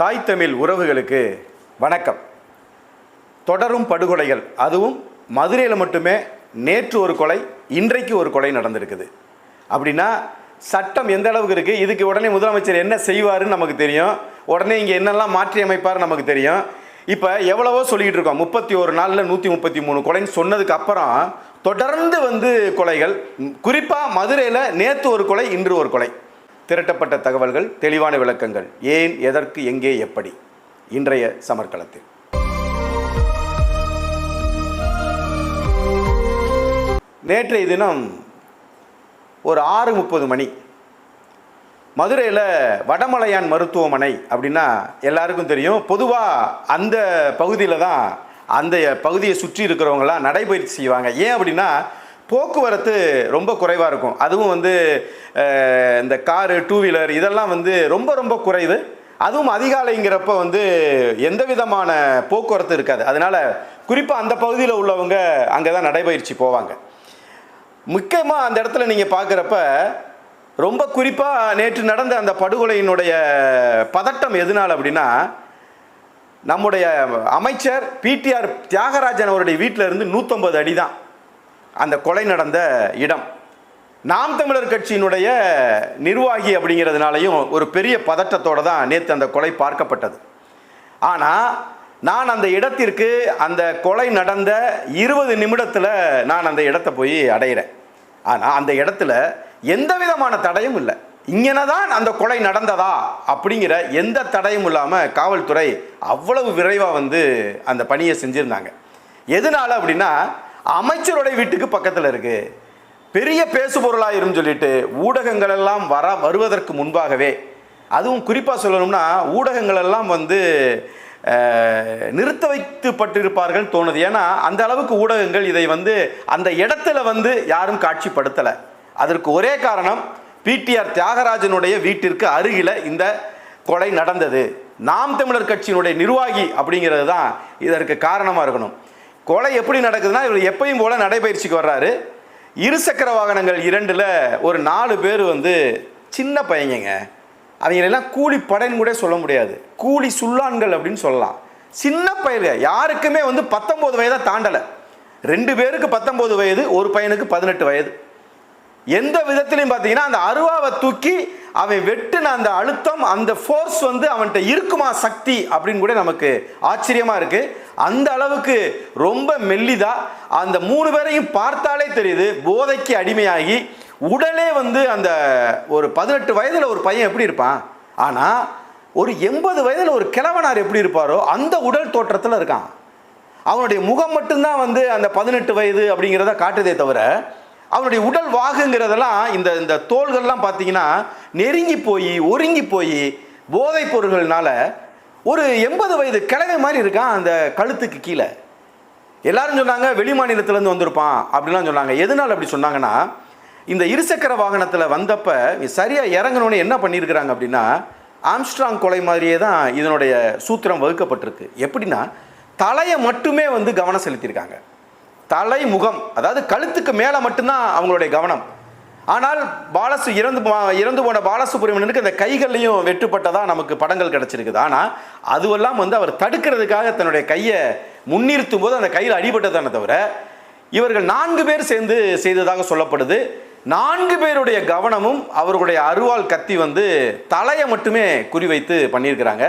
தாய் தமிழ் உறவுகளுக்கு வணக்கம். தொடரும் படுகொலைகள் அதுவும் மதுரையில் மட்டுமே நேற்று ஒரு கொலை இன்றைக்கு ஒரு கொலை நடந்திருக்குது. அப்படின்னா சட்டம் எந்த அளவுக்கு இருக்குது இதுக்கு உடனே முதலமைச்சர் என்ன செய்வாருன்னு நமக்கு தெரியும். உடனே இங்கே என்னெல்லாம் மாற்றி அமைப்பார் நமக்கு தெரியும். இப்போ எவ்வளவோ சொல்லிக்கிட்டு இருக்கோம். முப்பத்தி ஒரு நாளில் நூற்றி முப்பத்தி மூணு கொலைன்னு சொன்னதுக்கு அப்புறம் தொடர்ந்து வந்து கொலைகள். குறிப்பாக மதுரையில் நேற்று ஒரு கொலை இன்று ஒரு கொலை. திரட்டப்பட்ட தகவல்கள் தெளிவான விளக்கங்கள். ஏன் எதற்கு எங்கே எப்படி? இன்றைய சமர்க்களத்தில். நேற்றைய தினம் ஒரு ஆறு முப்பது மணி மதுரையில் வடமலையான் மருத்துவமனை அப்படின்னா எல்லாருக்கும் தெரியும். பொதுவாக அந்த பகுதியில் தான் அந்த பகுதியை சுற்றி இருக்கிறவங்களாம் நடைபயிற்சி செய்வாங்க. ஏன் அப்படின்னா போக்குவரத்து ரொம்ப குறைவாக இருக்கும். அதுவும் வந்து இந்த காரு டூ வீலர் இதெல்லாம் வந்து ரொம்ப ரொம்ப குறைவு. அதுவும் அதிகாலைங்கிறப்ப வந்து எந்த விதமான போக்குவரத்து இருக்காது. அதனால் குறிப்பாக அந்த பகுதியில் உள்ளவங்க அங்கே தான் நடைபயிற்சி போவாங்க. முக்கியமாக அந்த இடத்துல நீங்கள் பார்க்குறப்ப ரொம்ப குறிப்பாக நேற்று நடந்த அந்த படுகொலையினுடைய பதட்டம் எதனால் அப்படின்னா நம்முடைய அமைச்சர் பிடிஆர் தியாகராஜன் அவருடைய வீட்டில் இருந்து நூற்றம்பது அடி தான் அந்த கொலை நடந்த இடம். நாம் தமிழர் கட்சியினுடைய நிர்வாகி அப்படிங்கிறதுனாலையும் ஒரு பெரிய பதட்டத்தோடு தான் நேற்று அந்த கொலை பார்க்கப்பட்டது. ஆனால் நான் அந்த இடத்திற்கு அந்த கொலை நடந்த இருபது நிமிடத்தில் நான் அந்த இடத்த போய் அடையிறேன். ஆனால் அந்த இடத்துல எந்த விதமான தடையும் இல்லை. இங்கன தான் அந்த கொலை நடந்ததா அப்படிங்கிற எந்த தடையும் இல்லாமல் காவல்துறை அவ்வளவு விரைவாக வந்து அந்த பணியை செஞ்சுருந்தாங்க. எதனால அப்படின்னா அமைச்சருடைய வீட்டுக்கு பக்கத்தில் இருக்கு. பெரிய பேசுபொருளாயிரும் சொல்லிட்டு ஊடகங்கள் எல்லாம் வர வருவதற்கு முன்பாகவே அதுவும் குறிப்பாக சொல்லணும்னா ஊடகங்கள் எல்லாம் வந்து நிறுத்த வைத்துப்பட்டிருப்பார்கள் தோணுது. ஏன்னா அந்த அளவுக்கு ஊடகங்கள் இதை வந்து அந்த இடத்துல வந்து யாரும் காட்சிப்படுத்தலை. அதற்கு ஒரே காரணம் பிடிஆர் தியாகராஜனுடைய வீட்டிற்கு அருகில் இந்த கொலை நடந்தது. நாம் தமிழர் கட்சியினுடைய நிர்வாகி அப்படிங்கிறது தான் இதற்கு காரணமாக இருக்கணும். கொலை எப்படி நடக்குதுன்னா இவர் எப்பயும் போல நடைபயிற்சிக்கு வர்றாரு. இருசக்கர வாகனங்கள் இரண்டில் ஒரு நாலு பேர் வந்து சின்ன பையங்க அவங்களெல்லாம் கூலி படைன்னு கூட சொல்ல முடியாது. கூலி சுல்லான்கள் அப்படின்னு சொல்லலாம். சின்ன பயிர்க யாருக்குமே வந்து பத்தொம்போது வயதாக தாண்டலை. ரெண்டு பேருக்கு பத்தொம்போது வயது ஒரு பையனுக்கு பதினெட்டு வயது. எந்த விதத்திலையும் பார்த்தீங்கன்னா அந்த அருவாவை தூக்கி அவன் வெட்டுன அந்த அழுத்தம் அந்த ஃபோர்ஸ் வந்து அவன்கிட்ட இருக்குமா சக்தி அப்படின்னு கூட நமக்கு ஆச்சரியமாக இருக்குது அந்த அளவுக்கு ரொம்ப மெல்லிதா அந்த மூணு பேரையும் பார்த்தாலே தெரியுது போதைக்கு அடிமையாகி உடலே வந்து அந்த ஒரு பதினெட்டு வயதில் ஒரு பையன் எப்படி இருப்பான்? ஆனால் ஒரு எண்பது வயதில் ஒரு கிழவனார் எப்படி இருப்பாரோ அந்த உடல் தோற்றத்தில் இருக்கான். அவனுடைய முகம் மட்டும்தான் வந்து அந்த பதினெட்டு வயது அப்படிங்கிறத காட்டுதே தவிர அவனுடைய உடல் வாகுங்கிறதெல்லாம் இந்த இந்த தோள்கள்லாம் பார்த்தீங்கன்னா நெருங்கி போய் ஒருங்கி போய் போதைப் பொருள்கள்னால ஒரு எண்பது வயது கிழமை மாதிரி இருக்கான் அந்த கழுத்துக்கு கீழே. எல்லாரும் சொன்னாங்க வெளி மாநிலத்திலேருந்து வந்திருப்பான் அப்படிலாம் சொன்னாங்க. எதனால் அப்படி சொன்னாங்கன்னா இந்த இருசக்கர வாகனத்தில் வந்தப்போ சரியாக இறங்கணுன்னு என்ன பண்ணியிருக்கிறாங்க அப்படின்னா ஆம்ஸ்ட்ராங் கொலை மாதிரியே தான் இதனுடைய சூத்திரம் வகுக்கப்பட்டிருக்கு. எப்படின்னா தலையை மட்டுமே வந்து கவனம் செலுத்தியிருக்காங்க. தலை முகம் அதாவது கழுத்துக்கு மேலே மட்டும்தான் அவங்களுடைய கவனம். ஆனால் பாலசு இறந்து இறந்து போன பாலசுப்ரமணியனுக்கு அந்த கைகள்லையும் வெட்டுப்பட்டதாக நமக்கு படங்கள் கிடச்சிருக்குது. ஆனால் அதுவெல்லாம் வந்து அவர் தடுக்கிறதுக்காக தன்னுடைய கையை முன்னிறுத்தும் போது அந்த கையில் அடிபட்டதானே தவிர இவர்கள் நான்கு பேர் சேர்ந்து செய்ததாக சொல்லப்படுது. நான்கு பேருடைய கவனமும் அவர்களுடைய அருவாள் கத்தி வந்து தலையை மட்டுமே குறிவைத்து பண்ணியிருக்கிறாங்க.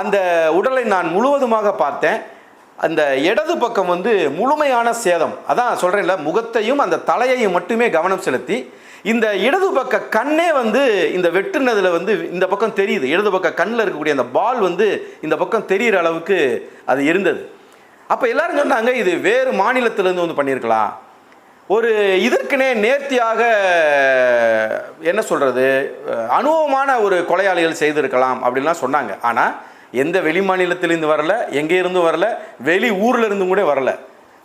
அந்த உடலை நான் முழுவதுமாக பார்த்தேன். அந்த இடது பக்கம் வந்து முழுமையான சேதம். அதான் சொல்கிறேன்ல முகத்தையும் அந்த தலையையும் மட்டுமே கவனம் செலுத்தி இந்த இடது பக்க கண்ணே வந்து இந்த வெட்டுனதில் வந்து இந்த பக்கம் தெரியுது. இடது பக்க கண்ணில் இருக்கக்கூடிய அந்த பால் வந்து இந்த பக்கம் தெரிகிற அளவுக்கு அது இருந்தது. அப்போ எல்லாரும் சொன்னாங்க இது வேறு மாநிலத்திலேருந்து வந்து பண்ணியிருக்கலாம். ஒரு இதற்குனே நேர்த்தியாக என்ன சொல்கிறது அனுபவமான ஒரு கொலையாளிகள் செய்திருக்கலாம் அப்படின்லாம் சொன்னாங்க. ஆனால் எந்த வெளி மாநிலத்திலேருந்து வரல எங்கே இருந்தும் வரல வெளி ஊரில் இருந்தும் கூட வரல.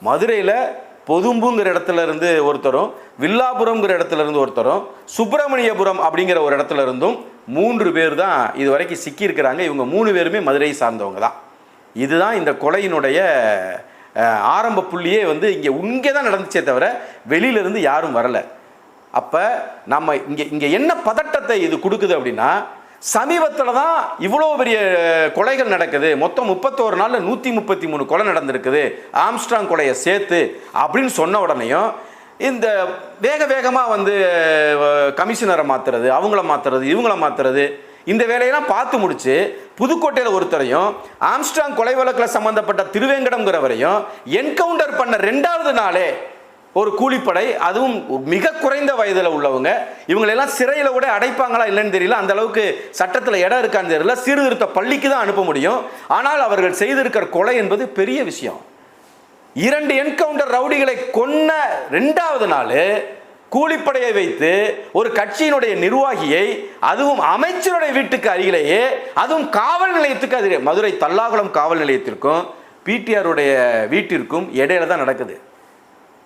மதுரையில் பொதும்புங்கிற இடத்துல இருந்து ஒருத்தரும் வில்லாபுரம்ங்கிற இடத்துல இருந்து ஒருத்தரும் சுப்பிரமணியபுரம் அப்படிங்கிற ஒரு இடத்துல இருந்தும் மூன்று பேர் தான் இது வரைக்கும் சிக்கியிருக்கிறாங்க. இவங்க மூணு பேருமே மதுரையை சார்ந்தவங்க தான். இதுதான் இந்த கொலையினுடைய ஆரம்ப புள்ளியே வந்து இங்கே இங்கே தான் நடந்துச்சே தவிர வெளியிலேருந்து யாரும் வரலை. அப்போ நம்ம இங்கே இங்கே என்ன பதட்டத்தை இது கொடுக்குது அப்படின்னா சமீபத்தில் தான் இவ்வளோ பெரிய கொலைகள் நடக்குது. மொத்தம் முப்பத்தோரு நாளில் நூற்றி முப்பத்தி மூணு கொலை நடந்திருக்குது. ஆம்ஸ்ட்ராங் கொலையை சேர்த்து அப்படின்னு சொன்ன உடனேயும் இந்த வேக வேகமாக வந்து கமிஷனரை மாற்றுறது அவங்கள மாற்றுறது இவங்கள மாற்றுறது இந்த வேலையெல்லாம் பார்த்து முடிச்சு புதுக்கோட்டையில் ஒருத்தரையும் ஆம்ஸ்ட்ராங் கொலை வழக்கில் சம்மந்தப்பட்ட திருவேங்கடம்ங்கிறவரையும் என்கவுண்டர் பண்ண ரெண்டாவது நாளே ஒரு கூலிப்படை அதுவும் மிக குறைந்த வயதில் உள்ளவங்க. இவங்களெல்லாம் சிறையில் கூட அடைப்பாங்களா இல்லைன்னு தெரியல. அந்த அளவுக்கு சட்டத்தில் இடம் இருக்கான்னு தெரியல. சீர்திருத்த பள்ளிக்கு தான் அனுப்ப முடியும். ஆனால் அவர்கள் செய்திருக்கிற கொலை என்பது பெரிய விஷயம். இரண்டு என்கவுண்டர் ரவுடிகளை கொன்ன ரெண்டாவது நாள் கூலிப்படையை வைத்து ஒரு கட்சியினுடைய நிர்வாகியை அதுவும் அமைச்சருடைய வீட்டுக்கு அருகிலேயே அதுவும் காவல் நிலையத்துக்கு அருகே மதுரை தல்லாகுளம் காவல் நிலையத்திற்கும் பிடிஆருடைய வீட்டிற்கும் இடையில தான் நடக்குது.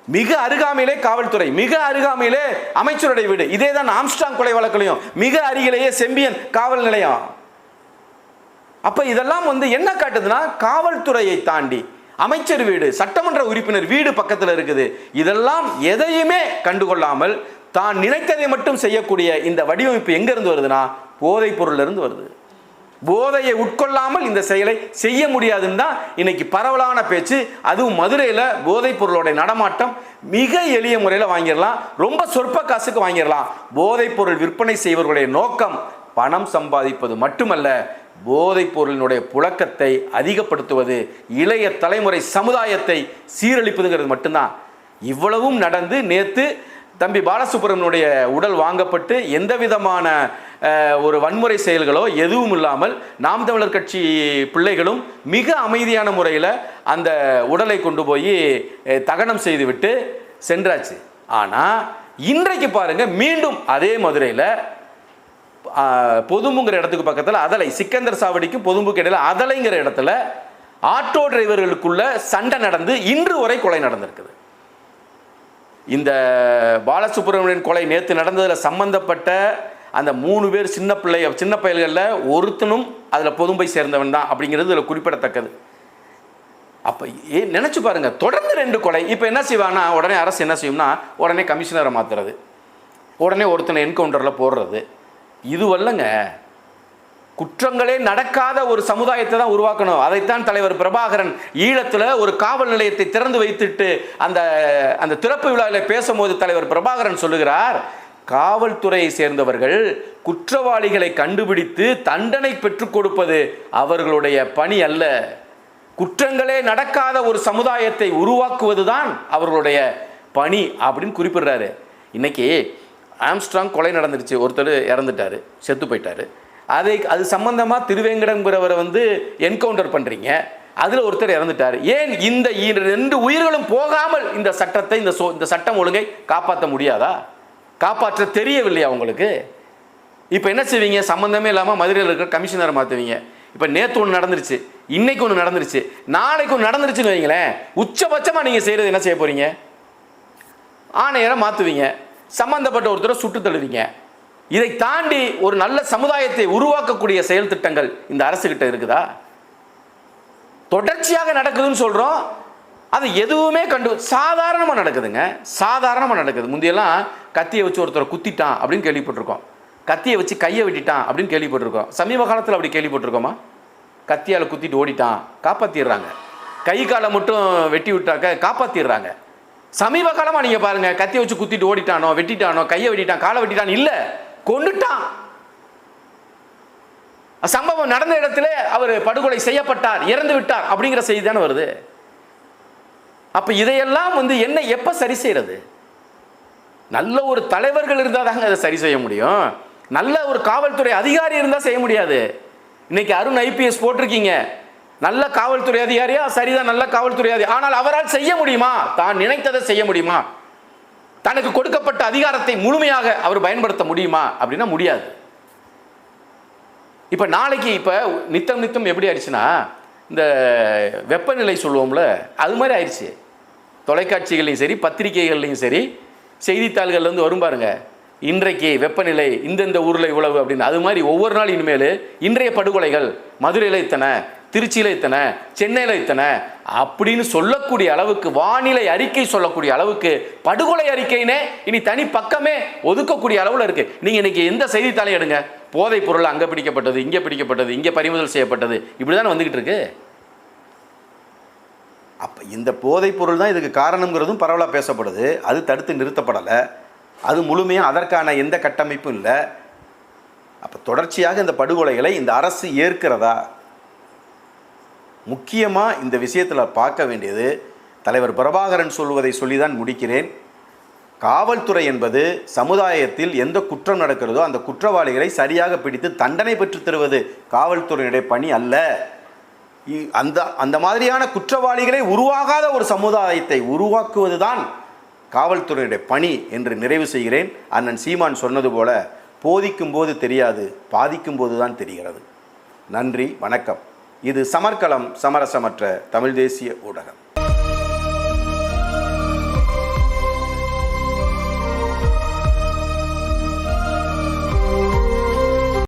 மிக அருகாமையிலே காவல்துறை மிக அருகாமையிலே அமைச்சருடைய வீடு. இதே தான் ஆம்ஸ்டாங் கொலை வழக்கிலையும். மிக அருகிலேயே செம்பியன் காவல் நிலையம். அப்ப இதெல்லாம் வந்து என்ன காட்டுதுன்னா காவல்துறையை தாண்டி அமைச்சர் வீடு சட்டமன்ற உறுப்பினர் வீடு பக்கத்தில் இருக்குது. இதெல்லாம் எதையுமே கண்டுகொள்ளாமல் தான் நினைத்ததை மட்டும் செய்யக்கூடிய இந்த வடிவமைப்பு எங்க இருந்து வருதுன்னா போதைப் பொருள்ல இருந்து வருது. போதையை உட்கொள்ளாமல் இந்த செயலை செய்ய முடியாதுன்னு தான் இன்னைக்கு பரவலான பேச்சு. அதுவும் மதுரையில் போதைப் பொருளோட நடமாட்டம் மிக எளிய முறையில் வாங்கிடலாம். ரொம்ப சொற்ப காசுக்கு வாங்கிடலாம். போதைப் பொருள் விற்பனை செய்வர்களுடைய நோக்கம் பணம் சம்பாதிப்பது மட்டுமல்ல போதைப் பொருளினுடைய புழக்கத்தை அதிகப்படுத்துவது இளைய தலைமுறை சமுதாயத்தை சீரழிப்பதுங்கிறது மட்டும்தான். இவ்வளவும் நடந்து நேற்று தம்பி பாலசுப்ரமணியனுடைய உடல் வாங்கப்பட்டு எந்த விதமான ஒரு வன்முறை செயல்களோ எதுவும் இல்லாமல் நாம் தமிழர் கட்சி பிள்ளைகளும் மிக அமைதியான முறையில் அந்த உடலை கொண்டு போய் தகனம் செய்துவிட்டு சென்றாச்சு. ஆனால் இன்றைக்கு பாருங்க மீண்டும் அதே மதுரையில் பொதும்புங்கிற இடத்துக்கு பக்கத்தில் அதலை சிக்கந்தர் சாவடிக்கும் பொதும்புக்கு இடையில் அதலைங்கிற இடத்துல ஆட்டோ டிரைவர்களுக்குள்ள சண்டை நடந்து இன்று வரை கொலை நடந்திருக்குது. இந்த பாலசுப்ரமணியன் கொலை நேற்று நடந்ததில் சம்பந்தப்பட்ட அந்த மூணு பேர் சின்ன பிள்ளைய சின்ன பயல்களில் ஒருத்தனும் அதில் பொதும்பை சேர்ந்தவன் தான் அப்படிங்கிறது இதில் குறிப்பிடத்தக்கது. அப்போ ஏ நினச்சி பாருங்க தொடர்ந்து ரெண்டு கொலை. இப்போ என்ன செய்வான்னா உடனே அரசு என்ன செய்யும்னா உடனே கமிஷனரை மாற்றுறது உடனே ஒருத்தனை என்கவுண்டரில் போடுறது. இது வல்லங்க குற்றங்களே நடக்காத ஒரு சமுதாயத்தை தான் உருவாக்கணும். அதைத்தான் தலைவர் பிரபாகரன் ஈழத்தில் ஒரு காவல் நிலையத்தை திறந்து வைத்துட்டு அந்த அந்த திறப்பு விழாவில் பேசும்போது தலைவர் பிரபாகரன் சொல்லுகிறார் காவல்துறையை சேர்ந்தவர்கள் குற்றவாளிகளை கண்டுபிடித்து தண்டனை பெற்றுக் கொடுப்பது அவர்களுடைய பணி அல்ல. குற்றங்களே நடக்காத ஒரு சமுதாயத்தை உருவாக்குவதுதான் அவர்களுடைய பணி அப்படின்னு குறிப்பிடுறாரு. இன்னைக்கு ஆம்ஸ்ட்ராங் கொலை நடந்துருச்சு ஒருத்தர் இறந்துட்டாரு செத்து போயிட்டாரு. அதை அது சம்பந்தமாக திருவேங்கடங்கிறவரை வந்து என்கவுண்டர் பண்ணுறீங்க அதில் ஒருத்தர் இறந்துட்டார். ஏன் இந்த ரெண்டு உயிர்களும் போகாமல் இந்த சட்டத்தை இந்த சோ இந்த சட்டம் ஒழுங்கை காப்பாற்ற முடியாதா? காப்பாற்ற தெரியவில்லையா உங்களுக்கு? இப்போ என்ன செய்வீங்க? சம்மந்தமே இல்லாமல் மதுரையில் இருக்கிற கமிஷனரை மாற்றுவீங்க இப்போ நேற்று ஒன்று நடந்துருச்சு. இன்னைக்கு ஒன்று நடந்துருச்சு. நாளைக்கு ஒன்று நடந்துருச்சுன்னு வைங்களேன். உச்சபட்சமாக நீங்கள் செய்கிறது என்ன செய்ய போகிறீங்க ஆணையரை மாற்றுவீங்க சம்மந்தப்பட்ட ஒருத்தரை சுட்டு தள்ளுவீங்க இதை தாண்டி ஒரு நல்ல சமுதாயத்தை உருவாக்கக்கூடிய செயல் திட்டங்கள் இந்த அரசுகிட்ட இருக்குதா? தொடர்ச்சியாக நடக்குதுன்னு சொல்கிறோம் அது எதுவுமே கண்டு சாதாரணமாக நடக்குதுங்க. சாதாரணமாக நடக்குது. முந்தையெல்லாம் கத்தியை வச்சு ஒருத்தரை குத்திட்டான் அப்படின்னு கேள்விப்பட்டிருக்கோம். கத்தியை வச்சு கையை வெட்டிட்டான் அப்படின்னு கேள்விப்பட்டிருக்கோம். சமீப காலத்தில் அப்படி கேள்விப்பட்டிருக்கோமா? கத்தியால் குத்திட்டு ஓடிட்டான். காப்பாற்றிடுறாங்க கை காலை மட்டும் வெட்டி விட்டாக்க காப்பாற்றிடுறாங்க சமீப காலமாக நீங்கள் பாருங்கள் கத்தியை வச்சு குத்திட்டு ஓடிட்டானோ வெட்டிட்டானோ கையை வெட்டிட்டான் காலை வெட்டிட்டான் இல்லை கொண்டுட்டான் சம்பவம் நடந்த இடத்துல அவர் படுகொலை செய்யப்பட்டார் இறந்து விட்டார் அப்படிங்கிற செய்தி தானே வருது? அப்போ இதையெல்லாம் வந்து என்ன எப்போ சரி செய்கிறது நல்ல ஒரு தலைவர்கள் இருந்தால் தாங்க அதை சரி செய்ய முடியும். நல்ல ஒரு காவல்துறை அதிகாரி இருந்தால் செய்ய முடியாது. இன்னைக்கு அருண் ஐபிஎஸ் போட்டிருக்கீங்க. நல்ல காவல்துறை அதிகாரியா? சரிதான் நல்ல காவல்துறை அதிகாரி. ஆனால் அவரால் செய்ய முடியுமா? தான் நினைத்ததை செய்ய முடியுமா? தனக்கு கொடுக்கப்பட்ட அதிகாரத்தை முழுமையாக அவர் பயன்படுத்த முடியுமா? அப்படின்னா முடியாது. இப்போ நாளைக்கு இப்போ நித்தம் நித்தம் எப்படி ஆயிடுச்சுன்னா இந்த வெப்பநிலை சொல்லுவோம்ல அது மாதிரி ஆயிடுச்சு. தொலைக்காட்சிகள்லையும் சரி பத்திரிகைகள்லையும் சரி செய்தித்தாள்கள்லேருந்து வரும் பாருங்க. இன்றைக்கு வெப்பநிலை இந்தந்த ஊரில் இவ்வளவு அப்படின்னு. அது மாதிரி ஒவ்வொரு நாள் இனிமேல் இன்றைய படுகொலைகள் மதுரையில் இத்தனை திருச்சியில் இத்தனை சென்னையில் இத்தனை அப்படின்னு சொல்லக்கூடிய அளவுக்கு வானிலை அறிக்கை சொல்லக்கூடிய அளவுக்கு படுகொலை அறிக்கைனே இனி தனி பக்கமே ஒதுக்கக்கூடிய அளவில் இருக்குது நீங்கள் இன்றைக்கி எந்த செய்தித்தாளையும் எடுங்க. போதைப் பொருள் அங்கே பிடிக்கப்பட்டது இங்கே பிடிக்கப்பட்டது இங்கே பறிமுதல் செய்யப்பட்டது. இப்படி தானே வந்துக்கிட்டு இருக்கு? அப்போ இந்த போதைப் பொருள் தான் இதுக்கு காரணங்கிறதும் பரவலாக பேசப்படுது. அது தடுத்து நிறுத்தப்படலை. அது முழுமையாக அதற்கான எந்த கட்டமைப்பும் இல்லை. அப்போ தொடர்ச்சியாக இந்த படுகொலைகளை இந்த அரசு ஏற்கிறதா? முக்கியமாக இந்த விஷயத்தில் பார்க்க வேண்டியது தலைவர் பிரபாகரன் சொல்வதை சொல்லி தான் முடிக்கிறேன். காவல்துறை என்பது சமுதாயத்தில் எந்த குற்றம் நடக்கிறதோ அந்த குற்றவாளிகளை சரியாக பிடித்து தண்டனை பெற்றுத் தருவது காவல்துறையினுடைய பணி அல்ல. அந்த அந்த மாதிரியான குற்றவாளிகளை உருவாகாத ஒரு சமுதாயத்தை உருவாக்குவது தான் காவல்துறையினுடைய பணி என்று நிறைவு செய்கிறேன். அண்ணன் சீமான் சொன்னது போல போதிக்கும் போது தெரியாது பாதிக்கும் போது தான் தெரிகிறது. நன்றி வணக்கம். இது சமர்க்கலம் சமரசமற்ற தமிழ் தேசிய ஊடகம்.